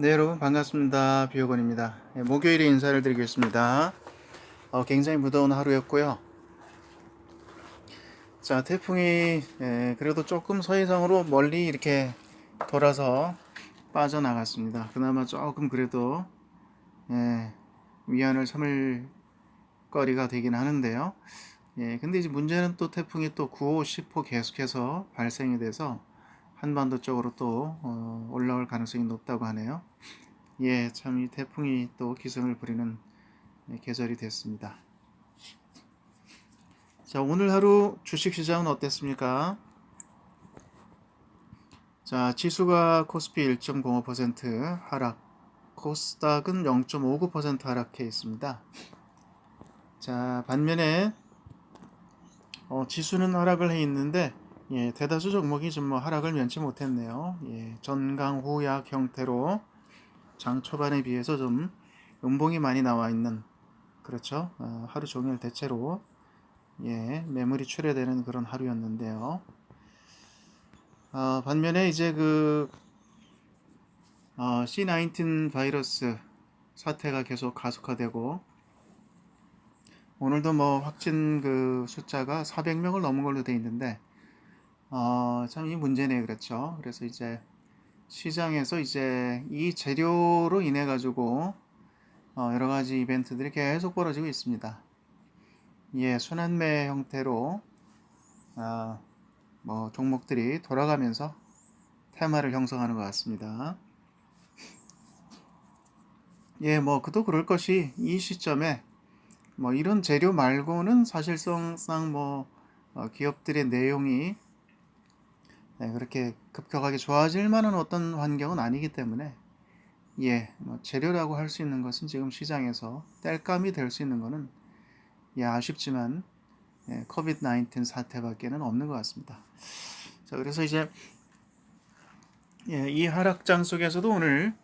네 여러분 반갑습니다. 비오건입니다. 네, 목요일에 인사를 드리겠습니다. 어, 굉장히 무더운 하루였고요. 자 태풍이 예, 그래도 조금 서해상으로 멀리 이렇게 돌아서 빠져나갔습니다. 그나마 조금 그래도 예, 위안을 삼을 거리가 되긴 하는데요. 예, 근데 이제 문제는 또 태풍이 또 9호, 10호 계속해서 발생이 돼서 한반도 쪽으로 또 어, 올라올 가능성이 높다고 하네요. 예, 참 이 태풍이 또 기승을 부리는 예, 계절이 됐습니다. 자, 오늘 하루 주식 시장은 어땠습니까? 자, 지수가 코스피 1.05% 하락, 코스닥은 0.59% 하락해 있습니다. 자, 반면에 어, 지수는 하락을 해 있는데 예, 대다수 종목이 좀 뭐 하락을 면치 못했네요. 예, 전강 후약 형태로 장 초반에 비해서 좀 음봉이 많이 나와 있는 그렇죠. 어, 하루 종일 대체로 예, 매물이 출회되는 그런 하루였는데요. 어, 반면에 이제 그 어, C19 바이러스 사태가 계속 가속화되고 오늘도 뭐 확진 그 숫자가 400명을 넘은 걸로 돼 있는데 어, 참이 문제네 그렇죠. 그래서 이제 시장에서 이제 이 재료로 인해 가지고 어, 여러 가지 이벤트들이 계속 벌어지고 있습니다. 예, 순환매 형태로 어, 뭐 종목들이 돌아가면서 테마를 형성하는 것 같습니다. 예, 뭐 그도 그럴 것이 이 시점에 뭐 이런 재료 말고는 사실상상 뭐 어, 기업들의 내용이 네, 그렇게 급격하게 좋아질 만한 어떤 환경은 아니기 때문에 예, 뭐 재료라고 할 수 있는 것은 지금 시장에서 땔감이 될 수 있는 것은 예, 아쉽지만 예, 코비드 19 사태밖에는 없는 것 같습니다. 자, 그래서 이제 예, 이 하락장 속에서도 오늘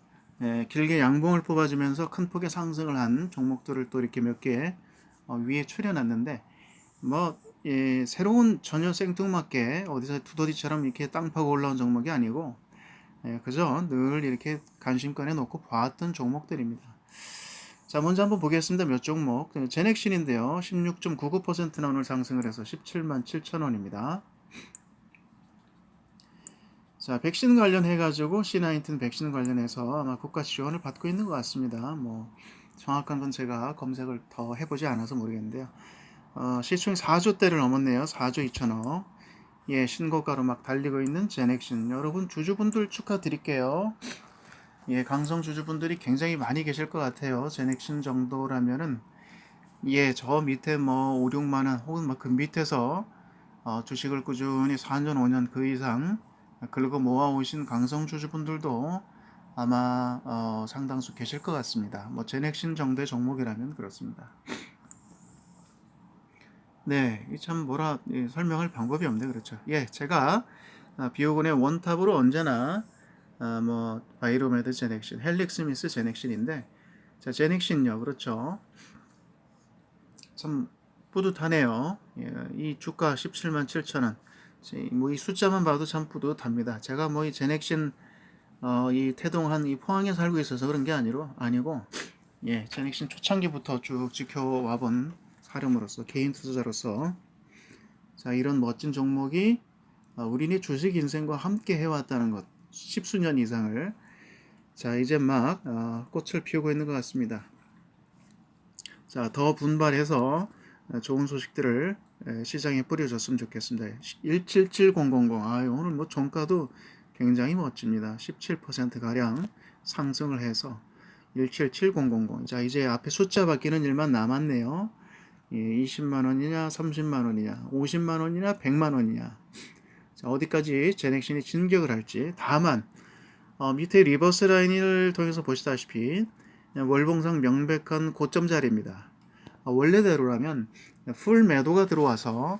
예, 길게 양봉을 뽑아주면서 큰 폭의 상승을 한 종목들을 또 이렇게 몇개 어, 위에 추려놨는데 뭐 예, 새로운 전혀 생뚱맞게 어디서 두더지처럼 이렇게 땅 파고 올라온 종목이 아니고 예, 그저 늘 이렇게 관심권에 놓고 봐왔던 종목들입니다. 자, 먼저 한번 보겠습니다. 몇 종목. 제넥신인데요. 16.99%나 오늘 상승을 해서 17만 7천 원입니다. 자, 백신 관련해가지고 C19 백신 관련해서 아마 국가 지원을 받고 있는 것 같습니다. 뭐 정확한 건 제가 검색을 더 해보지 않아서 모르겠는데요. 어, 시총이 4조대를 넘었네요. 4조 2천억. 예, 신고가로 막 달리고 있는 제넥신. 여러분 주주분들 축하드릴게요. 예, 강성 주주분들이 굉장히 많이 계실 것 같아요. 제넥신 정도라면은 예, 저 밑에 뭐 5, 6만 원 혹은 뭐 그 밑에서 어, 주식을 꾸준히 4년, 5년 그 이상 긁어 모아 오신 강성 주주분들도 아마 어, 상당수 계실 것 같습니다. 뭐 제넥신 정도의 종목이라면 그렇습니다. 네, 참 뭐라 예, 설명할 방법이 없네 그렇죠. 예, 제가 아, 비오곤의 원탑으로 언제나 아, 뭐 바이로메드 제넥신, 헬릭스미스 제넥신인데 자 제넥신요 그렇죠. 참 뿌듯하네요. 예, 이 주가 17만 7천 원. 뭐 이 숫자만 봐도 참 뿌듯합니다. 제가 뭐 이 제넥신 어, 이 태동한 이 포항에 살고 있어서 그런 게 아니로 아니고 예, 제넥신 초창기부터 쭉 지켜와 본 사람으로서 개인 투자자로서 자 이런 멋진 종목이 어, 우리네 주식 인생과 함께 해왔다는 것 십수년 이상을 자 이제 막 어, 꽃을 피우고 있는 것 같습니다. 자 더 분발해서 어, 좋은 소식들을 시장에 뿌려줬으면 좋겠습니다. 177000 아 오늘 뭐 종가도 굉장히 멋집니다. 17% 가량 상승을 해서 177000자 이제 앞에 숫자 바뀌는 일만 남았네요. 예, 20만 원이냐, 30만 원이냐, 50만 원이냐, 100만 원이냐. 자, 어디까지 제넥신이 진격을 할지. 다만 어, 밑에 리버스 라인을 통해서 보시다시피 월봉상 명백한 고점 자리입니다. 어, 원래대로라면 풀 매도가 들어와서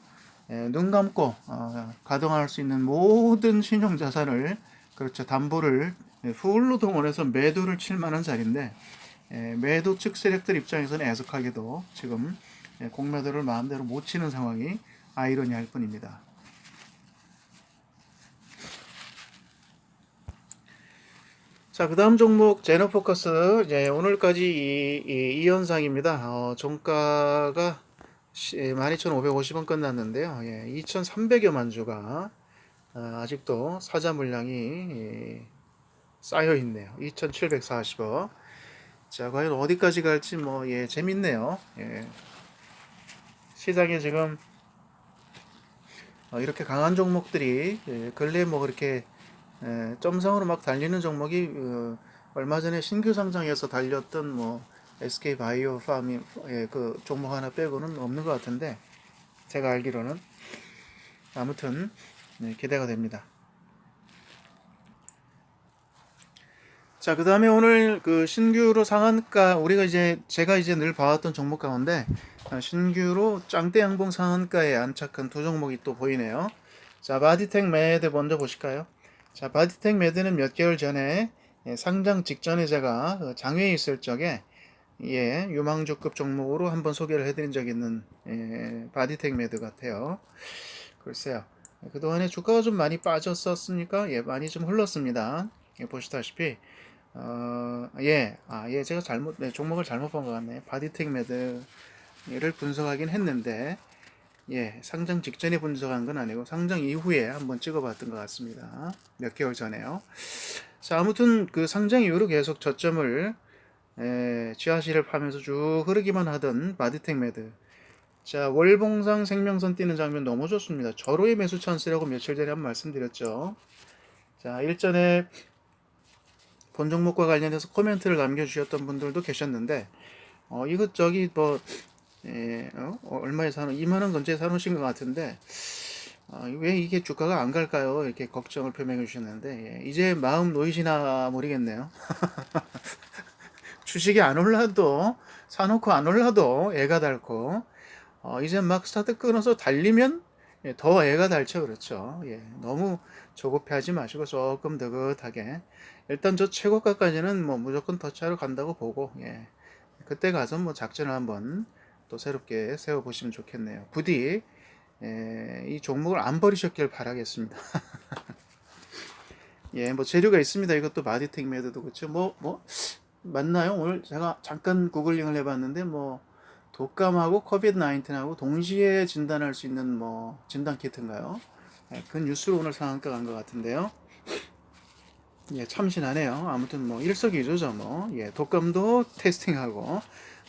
에, 눈 감고 어, 가동할 수 있는 모든 신용 자산을 그렇죠 담보를 풀로 동원해서 매도를 칠 만한 자리인데 에, 매도 측 세력들 입장에서는 애석하게도 지금 예, 공매도를 마음대로 못 치는 상황이 아이러니할 뿐입니다. 자, 그 다음 종목 제너포커스 이제 오늘까지 이, 이, 이 현상입니다. 어, 종가가 12,550원 끝났는데요. 예, 2,300여만 주가 어, 아직도 사자 물량이 예, 쌓여 있네요. 2,740원. 자, 과연 어디까지 갈지 뭐 예, 재밌네요. 예. 시장에 지금 어, 이렇게 강한 종목들이 예, 근래 뭐 그렇게 예, 점상으로 막 달리는 종목이 어, 얼마 전에 신규 상장해서 달렸던 뭐 SK 바이오 파미 예, 그 종목 하나 빼고는 없는 것 같은데 제가 알기로는 아무튼 네, 기대가 됩니다. 자, 그 다음에 오늘 그 신규로 상한가, 우리가 이제, 제가 이제 늘 봐왔던 종목 가운데, 아, 신규로 짱대 양봉 상한가에 안착한 두 종목이 또 보이네요. 자, 바디텍 매드 먼저 보실까요? 자, 바디텍 매드는 몇 개월 전에 예, 상장 직전에 제가 그 장외에 있을 적에 예, 유망주급 종목으로 한번 소개를 해드린 적이 있는 예, 바디텍 매드 같아요. 글쎄요. 그동안에 주가가 좀 많이 빠졌었으니까 예, 많이 좀 흘렀습니다. 예, 보시다시피 어, 예, 아, 예, 제가 잘못, 네, 종목을 잘못 본 것 같네. 바디텍 매드를 분석하긴 했는데, 예, 상장 직전에 분석한 건 아니고, 상장 이후에 한번 찍어봤던 것 같습니다. 몇 개월 전에요. 자, 아무튼 그 상장 이후로 계속 저점을, 에, 지하실을 파면서 쭉 흐르기만 하던 바디텍 매드. 자, 월봉상 생명선 뛰는 장면 너무 좋습니다. 절호의 매수 찬스라고 며칠 전에 한번 말씀드렸죠. 자, 일전에 본 종목과 관련해서 코멘트를 남겨주셨던 분들도 계셨는데 어, 이것 저기 뭐 예, 어? 얼마에 사는 2만 원 근처에 사놓으신 것 같은데 어, 왜 이게 주가가 안 갈까요? 이렇게 걱정을 표명해 주셨는데 예, 이제 마음 놓이시나 모르겠네요. 주식이 안 올라도 사놓고 안 올라도 애가 닳고 어, 이제 막 스타트 끊어서 달리면 예, 더 애가 닳죠 그렇죠. 예, 너무 조급해하지 마시고 조금 느긋하게 일단 저 최고가까지는 뭐 무조건 터치하러 간다고 보고 예. 그때 가서 뭐 작전을 한번 또 새롭게 세워 보시면 좋겠네요. 부디 예, 이 종목을 안 버리셨길 바라겠습니다. 예, 뭐 재료가 있습니다. 이것도 마디텍 매드도 그렇죠. 뭐 뭐 맞나요? 오늘 제가 잠깐 구글링을 해봤는데 뭐 독감하고 코비드 19하고 동시에 진단할 수 있는 뭐 진단 키트인가요? 예, 그 뉴스로 오늘 상한가 간 것 같은데요. 예, 참신하네요. 아무튼 뭐 일석이조죠. 뭐 예, 독감도 테스팅하고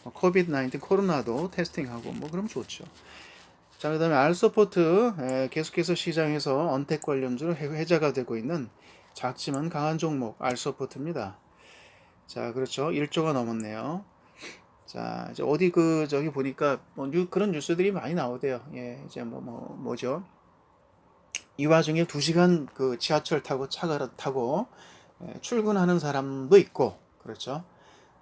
뭐 코비드 19 코로나도 테스팅하고 뭐 그럼 좋죠. 자, 그 다음에 알서포트 예, 계속해서 시장에서 언택 관련주로 회자가 되고 있는 작지만 강한 종목 알서포트입니다. 자, 그렇죠. 1조가 넘었네요. 자, 이제 어디 그 저기 보니까 뭐 뉴, 그런 뉴스들이 많이 나오대요. 예, 이제 뭐, 뭐 뭐죠? 이 와중에 2시간 그 지하철 타고 차가 타고 예, 출근하는 사람도 있고 그렇죠.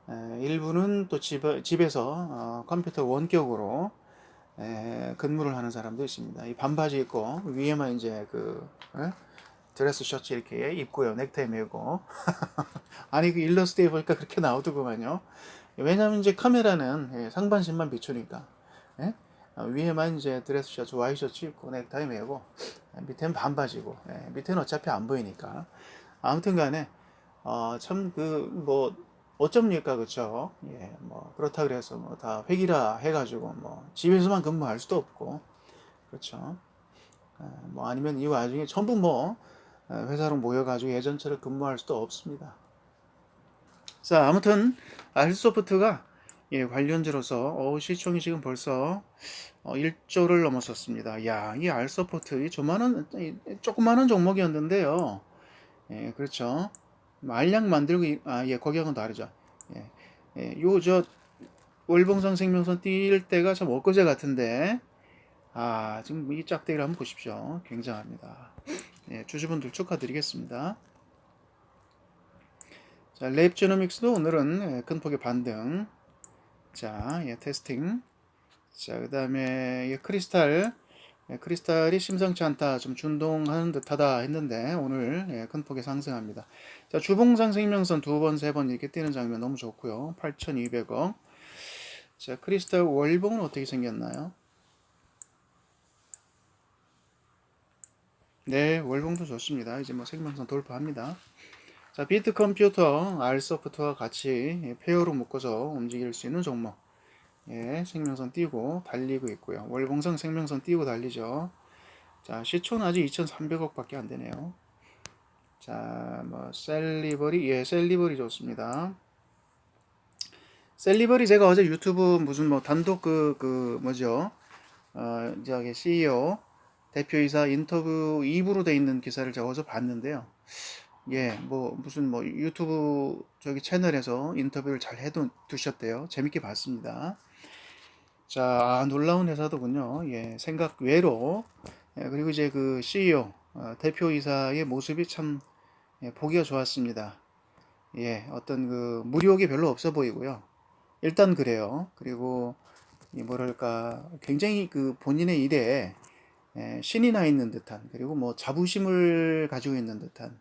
예, 일부는 또 집, 집에서 어, 컴퓨터 원격으로 에, 근무를 하는 사람도 있습니다. 이 반바지 입고 위에만 이제 그 에? 드레스 셔츠 이렇게 입고요. 넥타이 메고 아니 그 일러스트에 보니까 그렇게 나오더구만요. 왜냐하면 이제 카메라는 예, 상반신만 비추니까 예? 어, 위에만 이제 드레스 셔츠 와이셔츠 입고 넥타이 메고 밑에는 반바지고 예, 밑에는 어차피 안 보이니까. 아무튼간에 어, 참 그 뭐 어쩝니까 그쵸? 예, 뭐 그렇다 그래서 뭐 다 회기라 해가지고 뭐 집에서만 근무할 수도 없고 그렇죠 예, 뭐 아니면 이 와중에 전부 뭐 회사로 모여가지고 예전처럼 근무할 수도 없습니다. 자 아무튼 알소프트가 예, 관련주로서 어, 시총이 지금 벌써 어, 1조를 넘었었습니다. 야, 이 알서포트 이 조만한 조그마한 종목이었는데요. 예, 그렇죠. 알약 만들고 아, 예, 거기하고는 다르죠. 예. 예, 요저 월봉상 생명선 뛸 때가 참 엊그제 같은데 아, 지금 이 짝대기를 한번 보십시오. 굉장합니다. 예, 주주분들 축하드리겠습니다. 자, 랩제노믹스도 오늘은 예, 큰 폭의 반등. 자, 예, 테스팅. 자, 그 다음에 예, 크리스탈. 예, 크리스탈이 심상치 않다. 좀 준동하는 듯하다 했는데 오늘 예, 큰 폭의 상승합니다. 자, 주봉상 생명선 두 번, 세 번 이렇게 뛰는 장면 너무 좋고요. 8,200억. 자, 크리스탈 월봉은 어떻게 생겼나요? 네, 월봉도 좋습니다. 이제 뭐 생명선 돌파합니다. 자, 비트 컴퓨터 R소프트와 같이 예, 페어로 묶어서 움직일 수 있는 종목. 예, 생명선 띄고 달리고 있고요. 월봉상 생명선 띄고 달리죠. 자, 시초는 아직 2,300억 밖에 안 되네요. 자, 뭐 셀리버리 예, 셀리버리 좋습니다. 셀리버리 제가 어제 유튜브 무슨 뭐 단독 그, 그 뭐죠? 어, 저기 CEO 대표이사 인터뷰 2부로 돼 있는 기사를 어제 봤는데요. 예, 뭐 무슨 뭐 유튜브 저기 채널에서 인터뷰를 잘 해두셨대요. 재밌게 봤습니다. 자, 아, 놀라운 회사더군요. 예, 생각 외로. 예, 그리고 이제 그 CEO 어, 대표이사의 모습이 참 예, 보기가 좋았습니다. 예, 어떤 그 무력이 별로 없어 보이고요. 일단 그래요. 그리고 이 뭐랄까 굉장히 그 본인의 일에 예, 신이 나 있는 듯한 그리고 뭐 자부심을 가지고 있는 듯한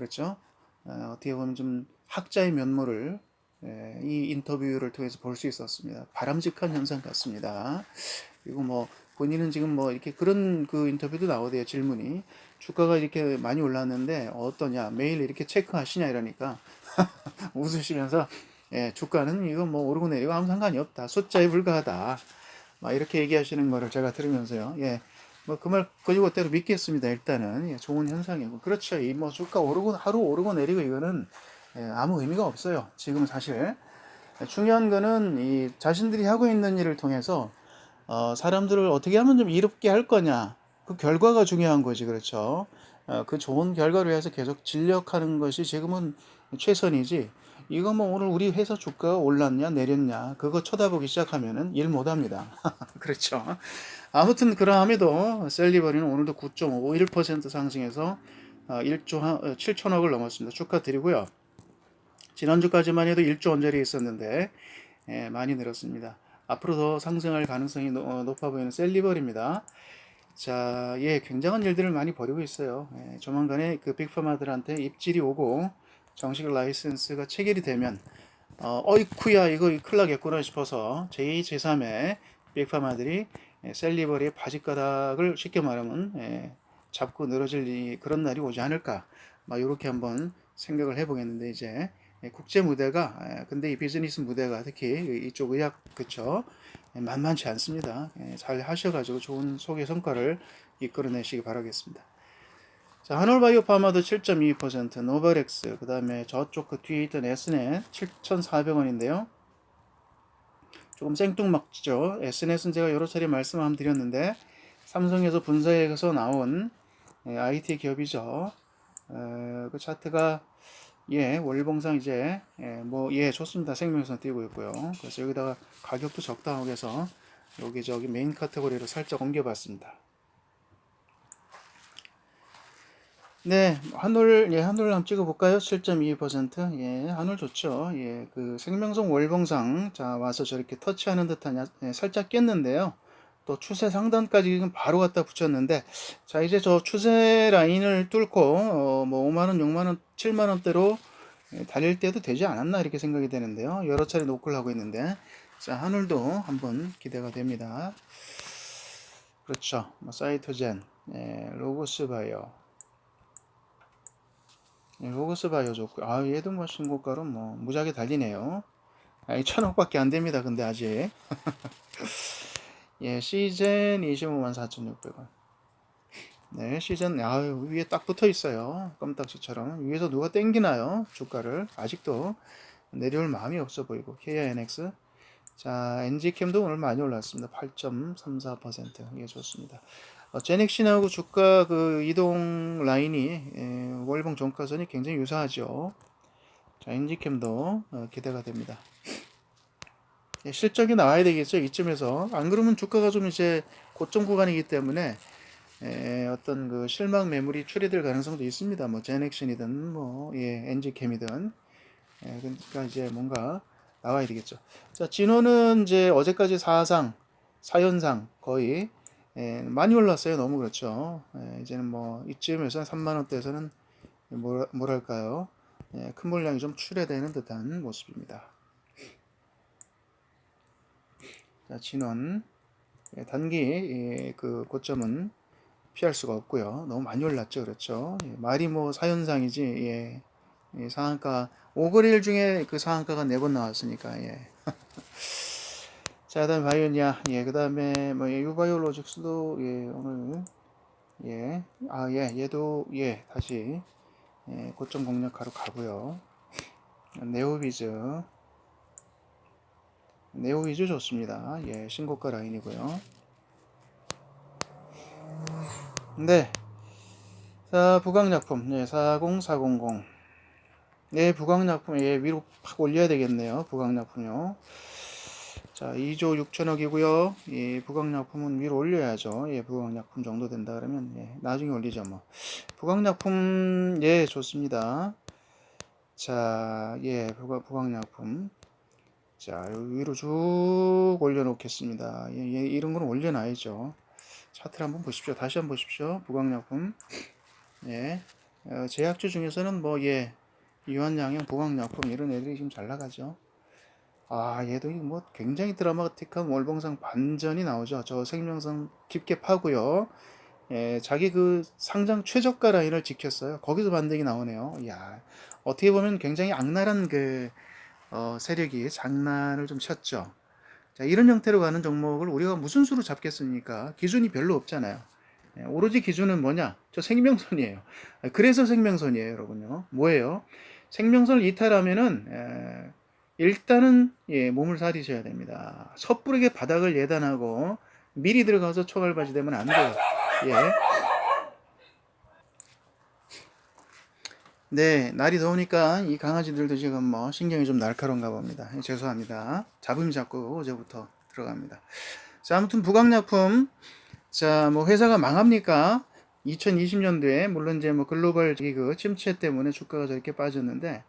그렇죠. 어, 어떻게 보면 좀 학자의 면모를 예, 이 인터뷰를 통해서 볼 수 있었습니다. 바람직한 현상 같습니다. 그리고 뭐 본인은 지금 뭐 이렇게 그런 그 인터뷰도 나오대요. 질문이 주가가 이렇게 많이 올랐는데 어떠냐 매일 이렇게 체크하시냐 이러니까 웃으시면서 예, 주가는 이거 뭐 오르고 내리고 아무 상관이 없다. 숫자에 불과하다. 막 이렇게 얘기하시는 거를 제가 들으면서요. 예. 뭐 그 말 거지고대로 믿겠습니다. 일단은 예, 좋은 현상이고 그렇죠. 이 뭐 주가 오르고 하루 오르고 내리고 이거는 예, 아무 의미가 없어요. 지금 사실 중요한 거는 이 자신들이 하고 있는 일을 통해서 어, 사람들을 어떻게 하면 좀 이롭게 할 거냐 그 결과가 중요한 거지 그렇죠. 어, 그 좋은 결과를 위해서 계속 진력하는 것이 지금은 최선이지. 이거 뭐 오늘 우리 회사 주가가 올랐냐 내렸냐 그거 쳐다보기 시작하면은 일 못합니다. 그렇죠. 아무튼 그러함에도 셀리버리는 오늘도 9.51% 상승해서 1조 7천억을 넘었습니다. 축하드리고요. 지난주까지만 해도 1조 원짜리 있었는데 예, 많이 늘었습니다. 앞으로 더 상승할 가능성이 어, 높아 보이는 셀리버리입니다. 자, 예, 굉장한 일들을 많이 벌이고 있어요. 예, 조만간에 그 빅파마들한테 입질이 오고 정식 라이센스가 체결이 되면 어, 어이쿠야 이거 큰일 나겠구나 싶어서 제2, 제3의 빅파마들이 예, 셀리버리의 바지가닥을 쉽게 말하면 예, 잡고 늘어질 그런 날이 오지 않을까 막 이렇게 한번 생각을 해보겠는데 이제 예, 국제 무대가 예, 근데 이 비즈니스 무대가 특히 이쪽 의학 그쵸 예, 만만치 않습니다. 잘 하셔가지고 좋은 소개 성과를 이끌어내시기 바라겠습니다. 자, 한올바이오 파마도 7.22%, 노바렉스, 그 다음에 저쪽 그 뒤에 있던 에스넷 7,400원인데요. 조금 생뚱맞죠. 에스넷은 제가 여러 차례 말씀 한번 드렸는데, 삼성에서 분사해서 나온 IT 기업이죠. 그 차트가 예, 월봉상 이제 예, 뭐 예, 좋습니다. 생명선 띄고 있고요. 그래서 여기다가 가격도 적당하게 해서 여기 저기 메인 카테고리로 살짝 옮겨봤습니다. 네, 한올 예, 한올 한번 찍어 볼까요? 7.22% 예, 한올 좋죠. 예, 그 생명성 월봉상 자 와서 저렇게 터치하는 듯한 예, 살짝 깼는데요. 또 추세 상단까지 바로 갖다 붙였는데 자 이제 저 추세 라인을 뚫고 어, 뭐 5만 원 6만 원 7만 원대로 달릴 때도 되지 않았나 이렇게 생각이 되는데요 여러 차례 노크를 하고 있는데 자 하늘도 한번 기대가 됩니다 그렇죠 뭐 사이토젠 예, 로고스 바이오 예, 로고스 바이오 좋고 아 얘도 뭐 신고가로 뭐 무지하게 달리네요 아, 천억밖에 안 됩니다 근데 아직 예, 시즌 25만 4,600원. 네, 시즌, 아유, 위에 딱 붙어 있어요. 껌딱지처럼. 위에서 누가 땡기나요? 주가를. 아직도 내려올 마음이 없어 보이고. KINX. 자, NG캠도 오늘 많이 올랐습니다. 8.34%. 이게 좋습니다. 어, 제넥신하고 주가 그 이동 라인이, 예, 월봉 종가선이 굉장히 유사하죠. 자, NG캠도 어, 기대가 됩니다. 예, 실적이 나와야 되겠죠 이쯤에서 안 그러면 주가가 좀 이제 고점 구간이기 때문에 에, 어떤 그 실망 매물이 출리될 가능성도 있습니다. 뭐 제넥션이든 뭐 예, 엔지캠이든 예, 그러니까 이제 뭔가 나와야 되겠죠. 자 진호는 이제 어제까지 사상 사연상 거의 예, 많이 올랐어요. 너무 그렇죠. 예, 이제는 뭐 이쯤에서 3만 원대에서는 뭐, 뭐랄까요? 예, 큰 물량이 좀 출해되는 듯한 모습입니다. 자, 진원 예, 단기 예, 그 고점은 피할 수가 없고요. 너무 많이 올랐죠, 그렇죠? 예, 말이 뭐 사연상이지 예, 예, 상한가 5거래일 중에 그 상한가가 네 번 나왔으니까 예. 자, 그다음 바이오니아 예, 그 다음에 뭐 예, 유바이오로직스도 예, 오늘 예, 아 예, 얘도 예, 다시 예, 고점 공략하러 가고요. 네오비즈 네오비즈 좋습니다. 예, 신고가 라인이고요. 네. 자, 부강약품. 예, 40400. 예, 부강약품. 예, 위로 팍 올려야 되겠네요. 부강약품요. 자, 2조 6천억이고요. 예, 부강약품은 위로 올려야죠. 예, 부강약품 정도 된다 그러면 예, 나중에 올리죠, 뭐. 부강약품 예, 좋습니다. 자, 예, 부강, 부강약품. 자, 위로 쭉 올려놓겠습니다. 예, 예, 이런 건 올려놔야죠. 차트를 한번 보십시오. 다시 한번 보십시오. 부강약품. 예. 어, 제약주 중에서는 뭐, 예, 유한양형, 부강약품 이런 애들이 지금 잘 나가죠. 아, 얘도 뭐 굉장히 드라마틱한 월봉상 반전이 나오죠. 저 생명성 깊게 파고요. 예, 자기 그 상장 최저가 라인을 지켰어요. 거기서 반등이 나오네요. 야, 어떻게 보면 굉장히 악랄한 그 어, 세력이 장난을 좀 쳤죠. 자, 이런 형태로 가는 종목을 우리가 무슨 수로 잡겠습니까? 기준이 별로 없잖아요. 예, 오로지 기준은 뭐냐? 저 생명선이에요. 그래서 생명선이에요, 여러분요. 뭐예요? 생명선을 이탈하면은 에, 일단은 예, 몸을 사리셔야 됩니다. 섣부르게 바닥을 예단하고 미리 들어가서 초갈바지 되면 안 돼요. 예. 네, 날이 더우니까 이 강아지들도 지금 뭐 신경이 좀 날카로운가 봅니다. 예, 죄송합니다. 잡음이 자꾸 어제부터 들어갑니다. 자, 아무튼 부강약품. 자, 뭐 회사가 망합니까? 2020년도에 물론 이제 뭐 글로벌 그 침체 때문에 주가가 저렇게 빠졌는데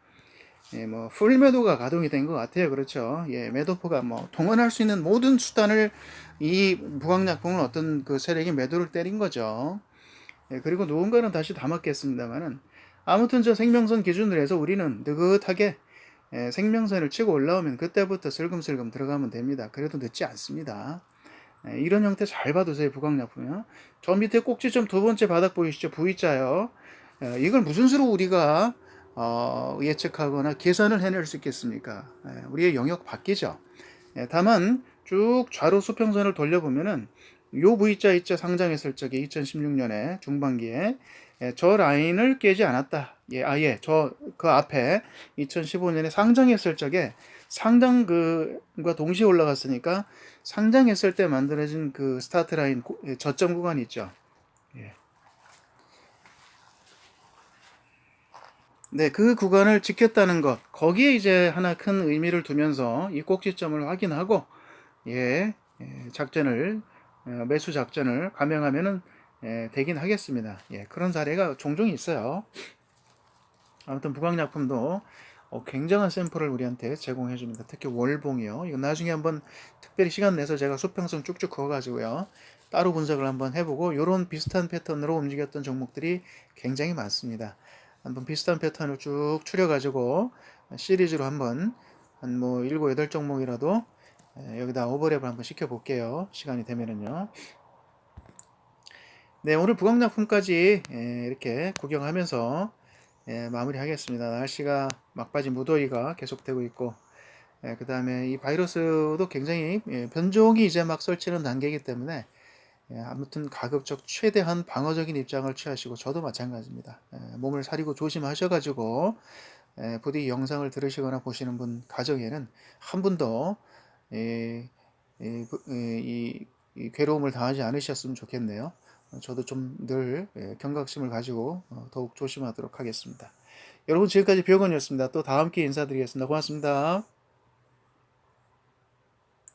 예, 뭐 풀매도가 가동이 된 것 같아요. 그렇죠. 예, 매도포가 뭐 동원할 수 있는 모든 수단을 이 부강약품을 어떤 그 세력이 매도를 때린 거죠. 예, 그리고 누군가는 다시 담았겠습니다만은 아무튼 저 생명선 기준으로 해서 우리는 느긋하게 예, 생명선을 치고 올라오면 그때부터 슬금슬금 들어가면 됩니다. 그래도 늦지 않습니다. 예, 이런 형태 잘 봐두세요. 부강약품이요. 저 밑에 꼭지 점 두 번째 바닥 보이시죠? V자요. 예, 이걸 무슨 수로 우리가 어, 예측하거나 계산을 해낼 수 있겠습니까? 예, 우리의 영역 바뀌죠. 예, 다만 쭉 좌로 수평선을 돌려보면은 요 V자 있죠 상장했을 적에 2016년에 중반기에 예, 저 라인을 깨지 않았다. 예, 아예 저 그 앞에 2015년에 상장했을 적에 상장 그과 동시에 올라갔으니까 상장했을 때 만들어진 그 스타트 라인 고, 예, 저점 구간 있죠. 예. 네, 그 구간을 지켰다는 것, 거기에 이제 하나 큰 의미를 두면서 이 꼭지점을 확인하고, 예, 예 작전을, 어, 매수 작전을 감행하면은, 예, 되긴 하겠습니다. 예, 그런 사례가 종종 있어요. 아무튼 부강약품도 어, 굉장한 샘플을 우리한테 제공해 줍니다. 특히 월봉이요. 이거 나중에 한번 특별히 시간 내서 제가 수평선 쭉쭉 그어가지고요. 따로 분석을 한번 해보고, 요런 비슷한 패턴으로 움직였던 종목들이 굉장히 많습니다. 한번 비슷한 패턴을 쭉 추려가지고 시리즈로 한번 한 뭐 7, 8종목이라도 여기다 오버랩을 한번 시켜볼게요. 시간이 되면은요. 네, 오늘 부강약품까지 이렇게 구경하면서 마무리하겠습니다. 날씨가 막바지 무더위가 계속되고 있고 그 다음에 이 바이러스도 굉장히 변종이 이제 막 설치는 단계이기 때문에 예, 아무튼 가급적 최대한 방어적인 입장을 취하시고 저도 마찬가지입니다. 예, 몸을 사리고 조심하셔가지고 예, 부디 영상을 들으시거나 보시는 분 가정에는 한 분도 이, 이, 이, 이 괴로움을 당하지 않으셨으면 좋겠네요. 저도 좀 늘 경각심을 가지고 어, 더욱 조심하도록 하겠습니다. 여러분 지금까지 비영원이었습니다. 또 다음 기회에 인사드리겠습니다. 고맙습니다.